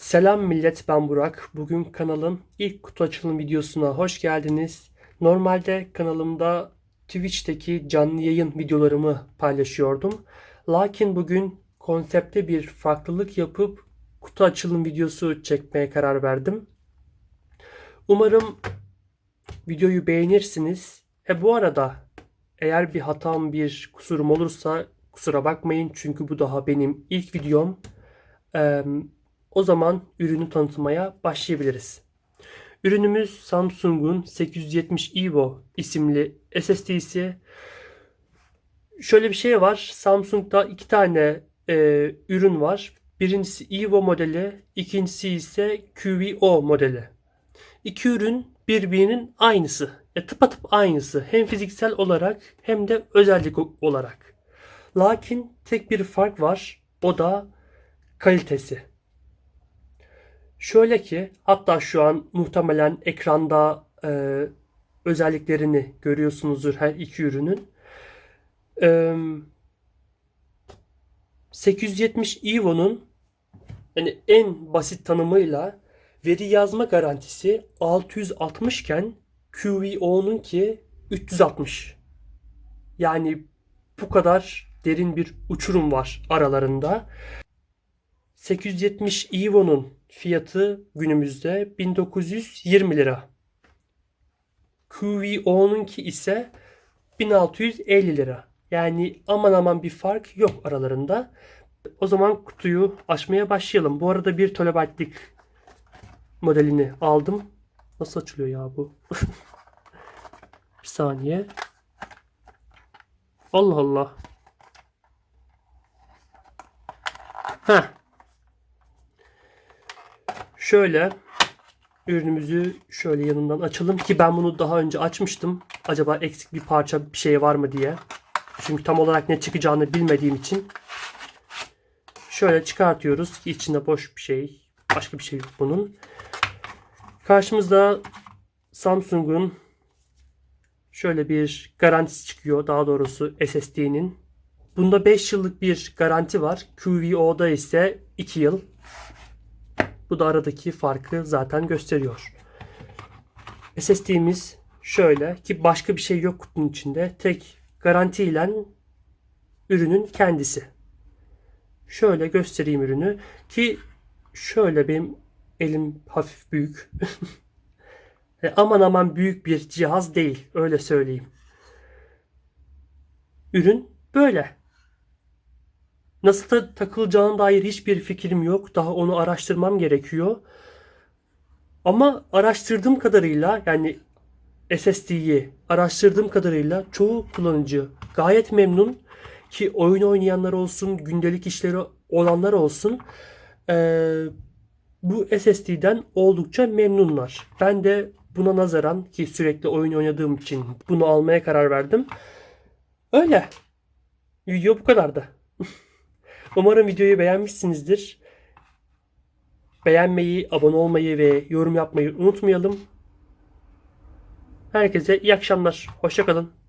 Selam millet ben Burak. Bugün kanalın ilk kutu açılım videosuna hoş geldiniz. Normalde kanalımda Twitch'teki canlı yayın videolarımı paylaşıyordum. Lakin bugün konsepte bir farklılık yapıp kutu açılım videosu çekmeye karar verdim. Umarım videoyu beğenirsiniz. E bu arada eğer bir hatam bir kusurum olursa kusura bakmayın çünkü bu daha benim ilk videom. Eee o zaman ürünü tanıtmaya başlayabiliriz. Ürünümüz Samsung'un 870 Evo isimli SSD'si. Şöyle bir şey var. Samsung'da iki tane e, ürün var. Birincisi Evo modeli, ikincisi ise QVO modeli. İki ürün birbirinin aynısı. E, tıpatıp aynısı. Hem fiziksel olarak hem de özellik olarak. Lakin tek bir fark var. O da kalitesi. Şöyle ki hatta şu an muhtemelen ekranda e, özelliklerini görüyorsunuzdur her iki ürünün. E, 870 Evo'nun yani en basit tanımıyla veri yazma garantisi 660 iken QVO'nun ki 360. Yani bu kadar derin bir uçurum var aralarında. 870 Evo'nun fiyatı günümüzde 1920 lira. QVO'nunki ise 1650 lira. Yani aman aman bir fark yok aralarında. O zaman kutuyu açmaya başlayalım. Bu arada 1 TB'lik modelini aldım. Nasıl açılıyor ya bu? bir saniye. Allah Allah. Heh. Şöyle ürünümüzü şöyle yanından açalım ki ben bunu daha önce açmıştım. Acaba eksik bir parça bir şey var mı diye. Çünkü tam olarak ne çıkacağını bilmediğim için. Şöyle çıkartıyoruz ki içinde boş bir şey. Başka bir şey yok bunun. Karşımızda Samsung'un şöyle bir garantisi çıkıyor. Daha doğrusu SSD'nin. Bunda 5 yıllık bir garanti var. QVO'da ise 2 yıl. Bu da aradaki farkı zaten gösteriyor. SSD'miz şöyle ki başka bir şey yok kutunun içinde. Tek garanti ile ürünün kendisi. Şöyle göstereyim ürünü ki şöyle benim elim hafif büyük. E, aman aman büyük bir cihaz değil öyle söyleyeyim. Ürün böyle. Nasıl ta- takılacağına dair hiçbir fikrim yok. Daha onu araştırmam gerekiyor. Ama araştırdığım kadarıyla yani SSD'yi araştırdığım kadarıyla çoğu kullanıcı gayet memnun ki oyun oynayanlar olsun, gündelik işleri olanlar olsun bu SSD'den oldukça memnunlar. Ben de buna nazaran ki sürekli oyun oynadığım için bunu almaya karar verdim. Öyle. Video bu kadardı. Umarım videoyu beğenmişsinizdir. Beğenmeyi, abone olmayı ve yorum yapmayı unutmayalım. Herkese iyi akşamlar. Hoşçakalın.